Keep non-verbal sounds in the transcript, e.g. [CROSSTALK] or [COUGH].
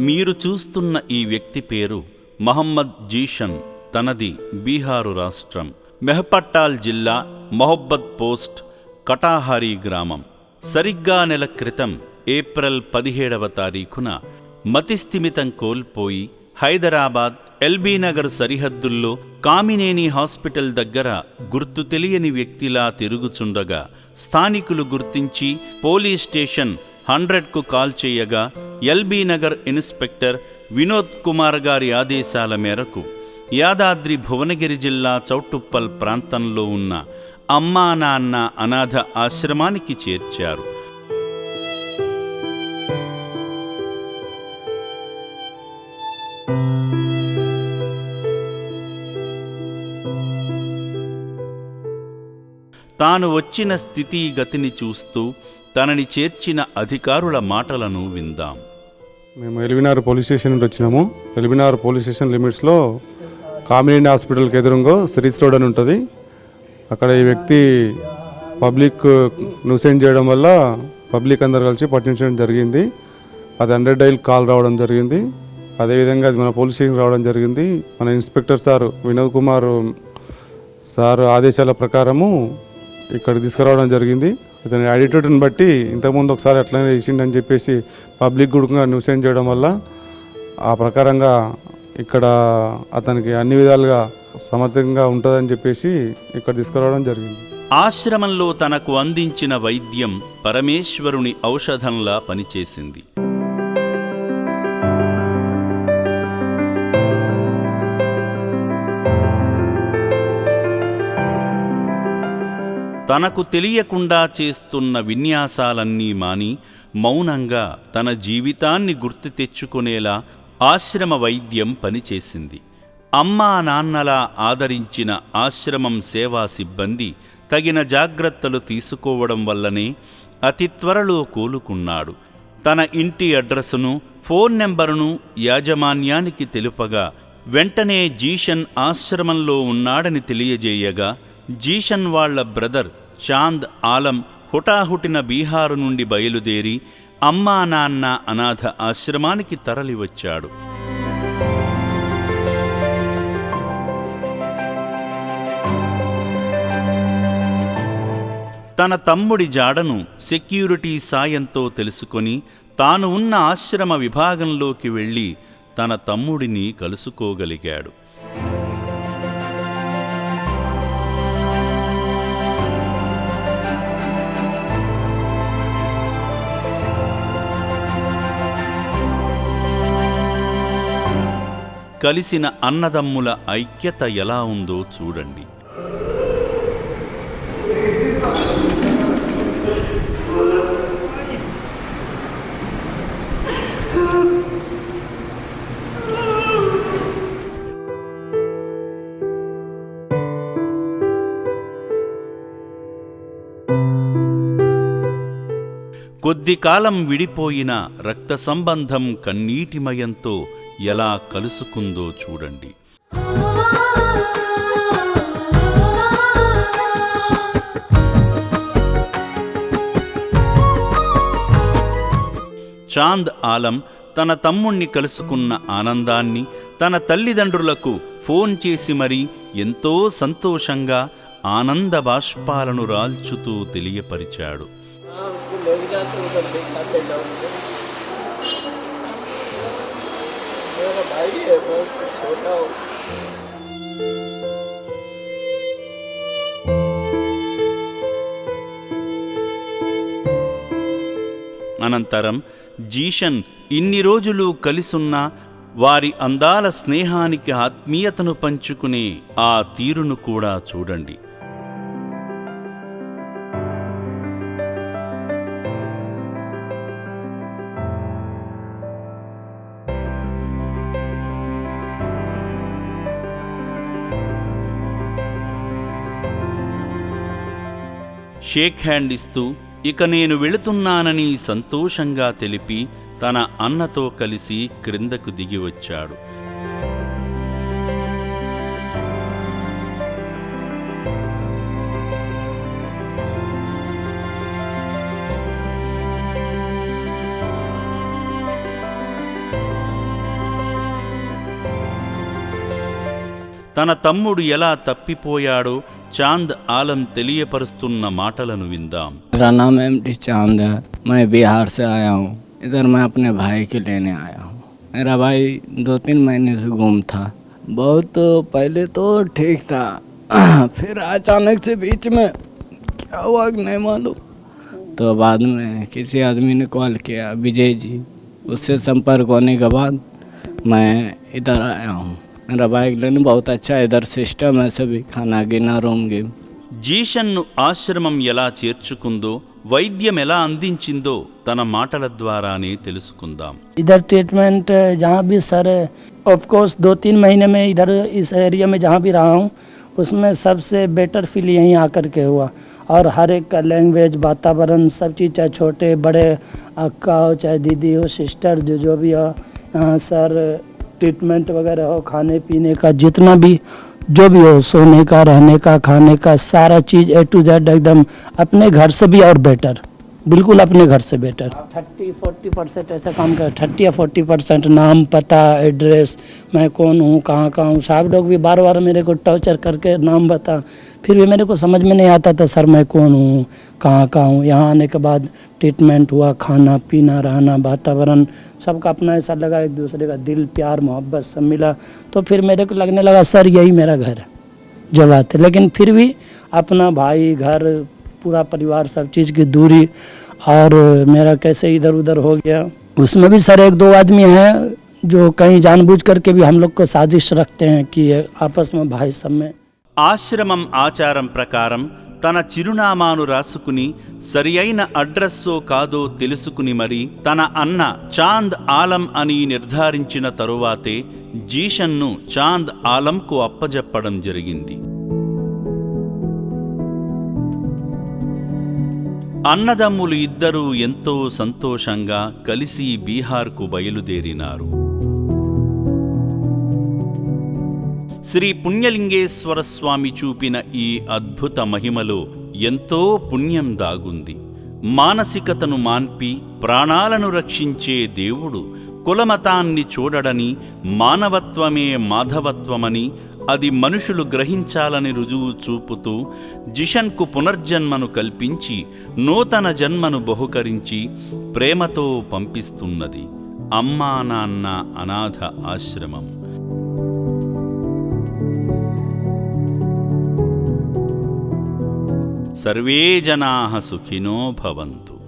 మీరు చూస్తున్న ఈ వ్యక్తి పేరు మహమ్మద్ జీషన్. తనది బీహారు రాష్ట్రం. మెహపట్టాల్ జిల్లా మొహబ్బద్ పోస్ట్ కటాహారీ గ్రామం. సరిగ్గా నెల క్రితం ఏప్రిల్ పదిహేడవ తారీఖున మతిస్థిమితం కోల్పోయి హైదరాబాద్ ఎల్బీనగర్ సరిహద్దుల్లో కామినేని హాస్పిటల్ దగ్గర గుర్తు తెలియని వ్యక్తిలా తిరుగుచుండగా స్థానికులు గుర్తించి పోలీస్ స్టేషన్ హండ్రెడ్కు కాల్ చేయగా ఎల్బీ నగర్ ఇన్స్పెక్టర్ వినోద్ కుమార్ గారి ఆదేశాల మేరకు యాదాద్రి భువనగిరి జిల్లా చౌటుప్పల్ ప్రాంతంలో ఉన్న అమ్మా నాన్న అనాథ ఆశ్రమానికి చేర్చారు. తాను వచ్చిన స్థితిగతిని చూస్తూ తనని చేర్చిన అధికారుల మాటలను విందాం. మేము ఎలివినార్ పోలీస్ స్టేషన్ నుండి వచ్చినాము. ఎలివినార్ పోలీస్ స్టేషన్ లిమిట్స్లో కామినేని హాస్పిటల్కి ఎదురుగా సిరీస్ రోడ్ అని ఉంటుంది. అక్కడ ఈ వ్యక్తి పబ్లిక్ న్యూసెన్స్ చేయడం వల్ల పబ్లిక్ అందరు కలిసి పట్టించడం జరిగింది. అది హండ్రెడ్ డైల్ కాల్ రావడం జరిగింది. అదేవిధంగా అది మన పోలీస్ స్టేషన్ రావడం జరిగింది. మన inspector sir Vinod Kumar sir ఆదేశాల ప్రకారము ఇక్కడ తీసుకురావడం జరిగింది. ఇతని యాటిట్యూడ్ని బట్టి ఇంతకుముందు ఒకసారి అట్లనే చేసిండని చెప్పేసి పబ్లిక్ కూడా న్యూసెన్స్ చేయడం వల్ల ఆ ప్రకారంగా ఇక్కడ అతనికి అన్ని విధాలుగా సమర్థంగా ఉంటుందని చెప్పేసి ఇక్కడ తీసుకురావడం జరిగింది. ఆశ్రమంలో తనకు అందించిన వైద్యం పరమేశ్వరుని ఔషధంలా పనిచేసింది. తనకు తెలియకుండా చేస్తున్న విన్యాసాలన్నీ మాని మౌనంగా తన జీవితాన్ని గుర్తు తెచ్చుకునేలా ఆశ్రమ వైద్యం పనిచేసింది. అమ్మా నాన్నలా ఆదరించిన ఆశ్రమం సేవా సిబ్బంది తగిన జాగ్రత్తలు తీసుకోవడం వల్లనే అతి త్వరలో కోలుకున్నాడు. తన ఇంటి అడ్రస్ను ఫోన్ నెంబరును యాజమాన్యానికి తెలుపగా వెంటనే జీషన్ ఆశ్రమంలో ఉన్నాడని తెలియజేయగా జీషన్ వాళ్ళ బ్రదర్ చాంద్ ఆలం హుటాహుటిన బీహారు నుండి బయలుదేరి అమ్మా నాన్న అనాథ ఆశ్రమానికి తరలివచ్చాడు. తన తమ్ముడి జాడను సెక్యూరిటీ సాయంతో తెలుసుకొని తాను ఉన్న ఆశ్రమ విభాగంలోకి వెళ్ళి తన తమ్ముడిని కలుసుకోగలిగాడు. కలిసిన అన్నదమ్ముల ఐక్యత ఎలా ఉందో చూడండి. కొద్ది కాలం విడిపోయిన రక్త సంబంధం కన్నీటిమయంతో ఎలా కలుసుకుందో చూడండి. చాంద్ ఆలం తన తమ్ముణ్ణి కలుసుకున్న ఆనందాన్ని తన తల్లిదండ్రులకు ఫోన్ చేసి మరీ ఎంతో సంతోషంగా ఆనంద బాష్పాలను రాల్చుతూ తెలియపరిచాడు. मेरा भाई है मैं उससे छोटा हूँ అనంతరం జీషన్ ఇన్ని రోజులు కలిసున్న వారి అందాల స్నేహానికి ఆత్మీయతను పంచుకునే ఆ తీరును కూడా చూడండి షేక్ హ్యాండ్ ఇస్తూ ఇక నేను వెళుతున్నానని సంతోషంగా తెలిపి తన అన్నతో కలిసి క్రిందకు దిగి వచ్చాడు. తన తమ్ముడు ఎలా తప్పిపోయాడో చాంద్ ఆలం తెలియపరుస్తున్న మాటలను విందాం मेरा नाम एम टी चांद है मैं बिहार से आया हूँ इधर मैं अपने भाई के लेने आया हूँ मेरा भाई दो तीन महीने से गुम था बहुत पहले तो ठीक था [CLEARS THROAT] फिर अचानक से बीच में क्या हुआ कि नहीं मालूम तो बाद में किसी आदमी ने कॉल किया विजय जी उससे संपर्क होने के बाद मैं इधर आया हूँ मेरा बाइक लेने बहुत अच्छा इधर सिस्टम है सभी खाना गिना रूम गिन జీషన్ను ఆశ్రమం ఎలా చేర్చుకుందో వైద్యం ఎలా అందించిందో తన మాటల ద్వారానే తెలుసుకుందాం इधर ट्रीटमेंट जहाँ भी सर ऑफ कोर्स दो तीन महीने में इधर इस एरिया में जहाँ भी रहा हूँ उसमें सबसे बेटर फील यहीं आकर के हुआ और हर एक का लैंग्वेज वातावरण सब चीज़ चाहे छोटे बड़े अक्का हो चाहे दीदी हो सिस्टर जो जो भी हो यहाँ सर ट्रीटमेंट वगैरह हो खाने पीने का, जितना भी, जो भी हो, सोने का, रहने का, खाने का, सारा चीज़ ए टू जेड एकदम अपने घर से भी और बेटर बिल्कुल अपने घर से बेटर थर्टी फोर्टी परसेंट ऐसा काम कर थर्टी या फोर्टी परसेंट नाम, पता एड्रेस मैं कौन हूँ, कहाँ कहाँ हूँ, साहब लोग भी बार बार मेरे को टॉर्चर करके नाम बता। फिर भी मेरे को समझ में नहीं आता था, सर, मैं कौन हूँ, कहाँ कहाँ हूँ? यहाँ आने के बाद ट्रीटमेंट हुआ, खाना, पीना, रहना, वातावरण, सबका अपना ऐसा लगा, एक दूसरे का दिल, प्यार, मोहब्बत सब मिला। तो फिर मेरे को लगने लगा, सर, यही मेरा घर है। जो बात है लेकिन फिर भी अपना भाई, घर पूरा परिवार सब चीज़ की दूरी और मेरा कैसे इधर उधर हो गया उसमें भी सर एक दो आदमी हैं जो कहीं जानबूझ करके भी हम लोग को साजिश रखते हैं कि ये आपस में भाई सब में ఆశ్రమం ఆచారం ప్రకారం తన చిరునామాను రాసుకుని సరి అయిన అడ్రస్సో కాదో తెలుసుకుని మరి తన అన్న చాంద్ ఆలం అని నిర్ధారించిన తరువాతే జీషన్ను చాంద్ ఆలంకు అప్పజెప్పడం జరిగింది అన్నదమ్ములు ఇద్దరూ ఎంతో సంతోషంగా కలిసి బీహార్కు బయలుదేరినారు. శ్రీ పుణ్యలింగేశ్వర స్వామి చూపిన ఈ అద్భుత మహిమలో ఎంతో పుణ్యం దాగుంది. మానసికతను మాన్పి ప్రాణాలను రక్షించే దేవుడు కులమతాన్ని చూడడని మానవత్వమే మాధవత్వమని అది మనుషులు గ్రహించాలని రుజువు చూపుతూ జిషన్కు పునర్జన్మను కల్పించి నూతన జన్మను బహుకరించి ప్రేమతో పంపిస్తున్నది అమ్మా నాన్న అనాథ ఆశ్రమం. సర్వే జనా సుఖినో భవంతు.